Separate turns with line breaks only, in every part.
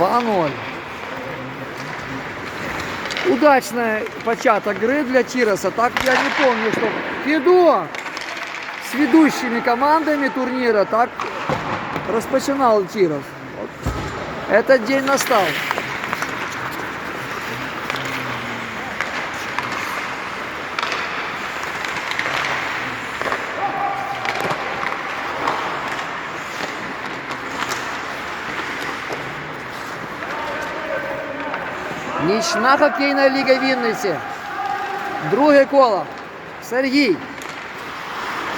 2-0. Удачный початок игры для Тироса. Так я не помню, что Федо с ведущими командами турнира так распочинал Тирос. Этот день настал. Нічна хокейна ліга Вінниці. Друге коло. Сергій.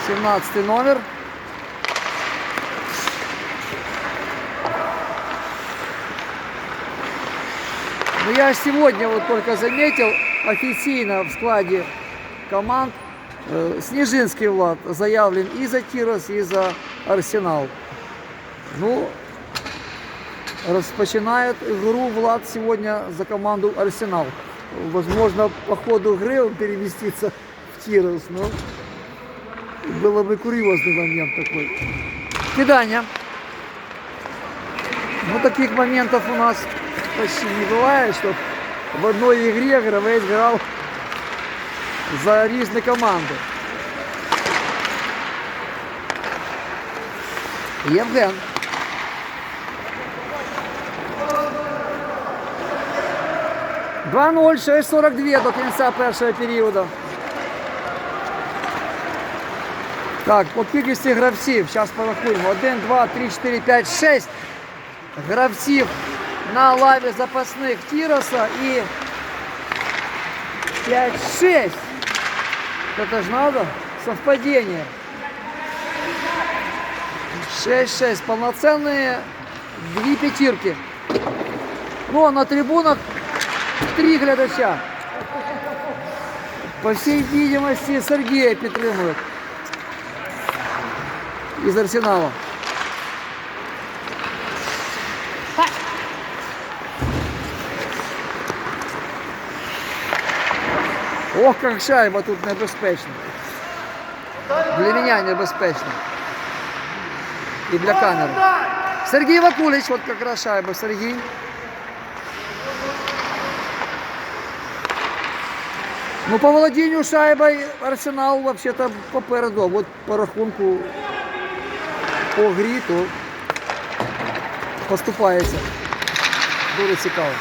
17 номер. Ну я сегодня вот только заметил официально в складе команд э, Снежинский Влад заявлен и за Тирос, и за Арсенал. Ну, Распочинает игру Влад сегодня за команду Арсенал. Возможно, по ходу игры он переместится в Тирос, но было бы курьезный момент такой. Кидание. Ну, таких моментов у нас почти не бывает, что в одной игре гравець грав за різні команди. Євген. Два 0 6.42 до кінця першого періоду. Так, по кількості гравців, зараз порахуємо. 1, 2, 3, 4, 5, 6 гравців на лаві запасних Тіроса і 5-6. Это ж надо. Совпадение. 6-6. Полноценные две пятерки. Ну, а на трибунах три глядача. По всей видимости, Сергея підтримують. Из Арсенала. Ох, как шайба тут небезпечна. Для меня небезпечно. И для камеры. Сергей Вакулич, как раз шайба. Сергей. Ну, по володінню шайбой Арсенал взагалі-то попереду. Вот по рахунку по грі, то поступається. Дуже цікаво.